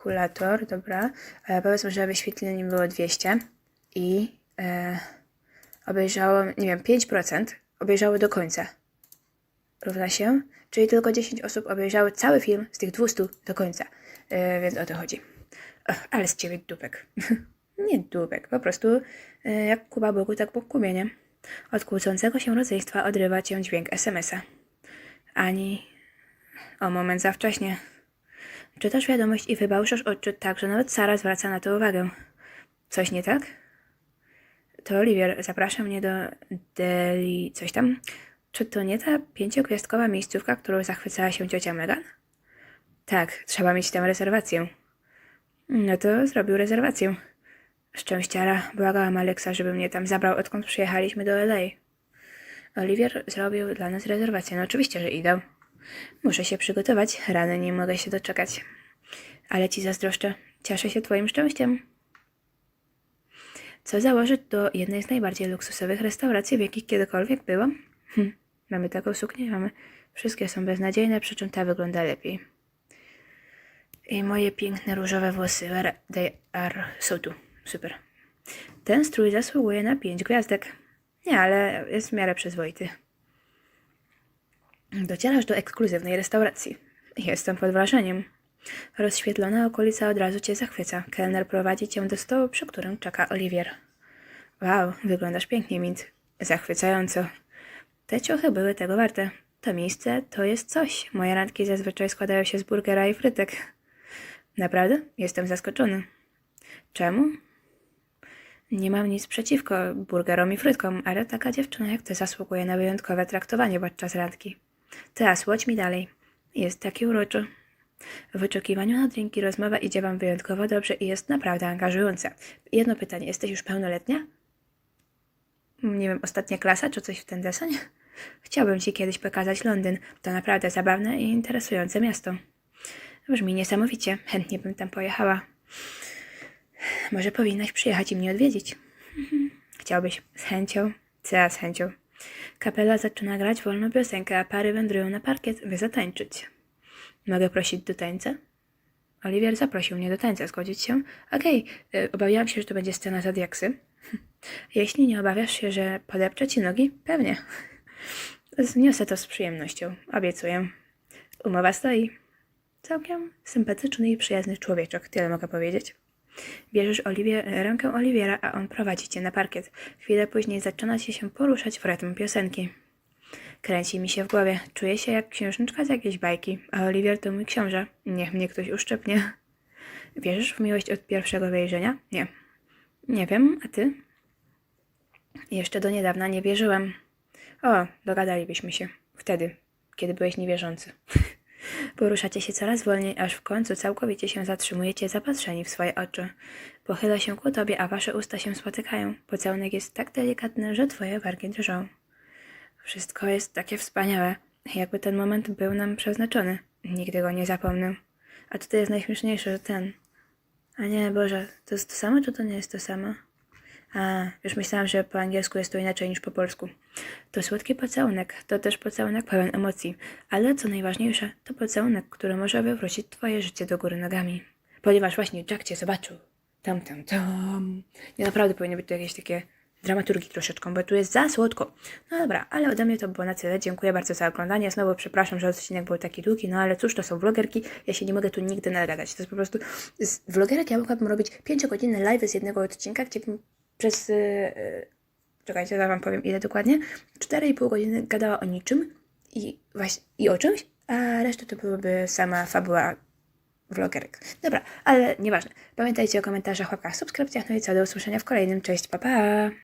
kalkulator, dobra. E, powiedzmy, że wyświetlenie było 200 i e, obejrzało, nie wiem, 5% obejrzało do końca. Równa się, czyli tylko 10 osób obejrzały cały film z tych 200 do końca. E, więc o to chodzi. Ach, ale z ciebie dupek. nie dupek, po prostu e, jak Kuba Bogu, tak Bóg Kubie, nie? Od kłócącego się rodzeństwa odrywa cię dźwięk SMS-a. Ani o moment za wcześnie. Czytasz wiadomość i wybałszasz odczyt tak, że nawet Sara zwraca na to uwagę. Coś nie tak? To Oliwier zaprasza mnie do Deli... coś tam. Czy to nie ta pięciogwiazdkowa miejscówka, którą zachwycała się ciocia Megan? Tak, trzeba mieć tam rezerwację. No to zrobił rezerwację. Szczęściara, błagałam Aleksa, żeby mnie tam zabrał, odkąd przyjechaliśmy do LA. Oliwier zrobił dla nas rezerwację. No oczywiście, że idę. Muszę się przygotować, rany nie mogę się doczekać. Ale ci zazdroszczę. Cieszę się twoim szczęściem. Co założyć do jednej z najbardziej luksusowych restauracji, w jakich kiedykolwiek byłam? Hm, mamy taką suknię, mamy. Wszystkie są beznadziejne, przy czym ta wygląda lepiej. I moje piękne różowe włosy. They are so tu. Super. Ten strój zasługuje na pięć gwiazdek. Nie, ale jest w miarę przyzwoity. Docierasz do ekskluzywnej restauracji. Jestem pod wrażeniem. Rozświetlona okolica od razu cię zachwyca. Kelner prowadzi cię do stołu, przy którym czeka Oliwier. Wow, wyglądasz pięknie, Mint. Zachwycająco. Te ciochy były tego warte. To miejsce to jest coś. Moje randki zazwyczaj składają się z burgera i frytek. Naprawdę? Jestem zaskoczony. Czemu? Nie mam nic przeciwko burgerom i frytkom, ale taka dziewczyna jak ty zasługuje na wyjątkowe traktowanie podczas randki. Teraz łodź mi dalej. Jest taki uroczy. W wyczekiwaniu na drinki rozmowa idzie wam wyjątkowo dobrze i jest naprawdę angażująca. Jedno pytanie, jesteś już pełnoletnia? Nie wiem, ostatnia klasa czy coś w ten deseń? Chciałbym ci kiedyś pokazać Londyn. To naprawdę zabawne i interesujące miasto. Brzmi niesamowicie. Chętnie bym tam pojechała. Może powinnaś przyjechać i mnie odwiedzić. Chciałbyś. Z chęcią. Co z chęcią. Kapela zaczyna grać wolną piosenkę, a pary wędrują na parkiet, by zatańczyć. Mogę prosić do tańca? Oliwier zaprosił mnie do tańca, zgodzić się? Okej, y, obawiałam się, że to będzie scena za diaksy. Jeśli nie obawiasz się, że podepczę ci nogi, pewnie. Zniosę to z przyjemnością, obiecuję. Umowa stoi. Całkiem sympatyczny i przyjazny człowieczek, tyle mogę powiedzieć. Bierzesz Oliwie, rękę Oliwiera, a on prowadzi cię na parkiet. Chwilę później zaczyna ci się poruszać w rytm piosenki. Kręci mi się w głowie. Czuję się jak księżniczka z jakiejś bajki, a Oliwier to mój książę. Niech mnie ktoś uszczepnie. Wierzysz w miłość od pierwszego wejrzenia? Nie. Nie wiem, a ty? Jeszcze do niedawna nie wierzyłem. O, dogadalibyśmy się. Wtedy, kiedy byłeś niewierzący. Poruszacie się coraz wolniej, aż w końcu całkowicie się zatrzymujecie zapatrzeni w swoje oczy. Pochyla się ku tobie, a wasze usta się spotykają. Pocałunek jest tak delikatny, że twoje wargi drżą. Wszystko jest takie wspaniałe, jakby ten moment był nam przeznaczony. Nigdy go nie zapomnę. A tutaj jest najśmieszniejsze, że ten. A nie, Boże, to jest to samo, czy to nie jest to samo? A, już myślałam, że po angielsku jest to inaczej niż po polsku. To słodki pocałunek, to też pocałunek pełen emocji, ale co najważniejsze, to pocałunek, który może wywrócić twoje życie do góry nogami. Ponieważ właśnie Jack cię zobaczył. Tam, tam, tam. Nie naprawdę powinno być to jakieś takie dramaturgii troszeczkę, bo tu jest za słodko. No dobra, ale ode mnie to było na tyle. Dziękuję bardzo za oglądanie. Znowu przepraszam, że odcinek był taki długi, no ale cóż, to są vlogerki. Ja się nie mogę tu nigdy nagadać. To jest po prostu... Z vlogerek ja mogłabym robić 5-godzinne live z jednego odcinka, gdzie bym przez... Yy, yy, czekajcie, zaraz wam powiem ile dokładnie. 4,5 godziny gadała o niczym i właśnie i o czymś, a reszta to byłaby sama fabuła vlogerek. Dobra, ale nieważne. Pamiętajcie o komentarzach, łapkach, subskrypcjach, no i co, do usłyszenia w kolejnym. Cześć, pa pa!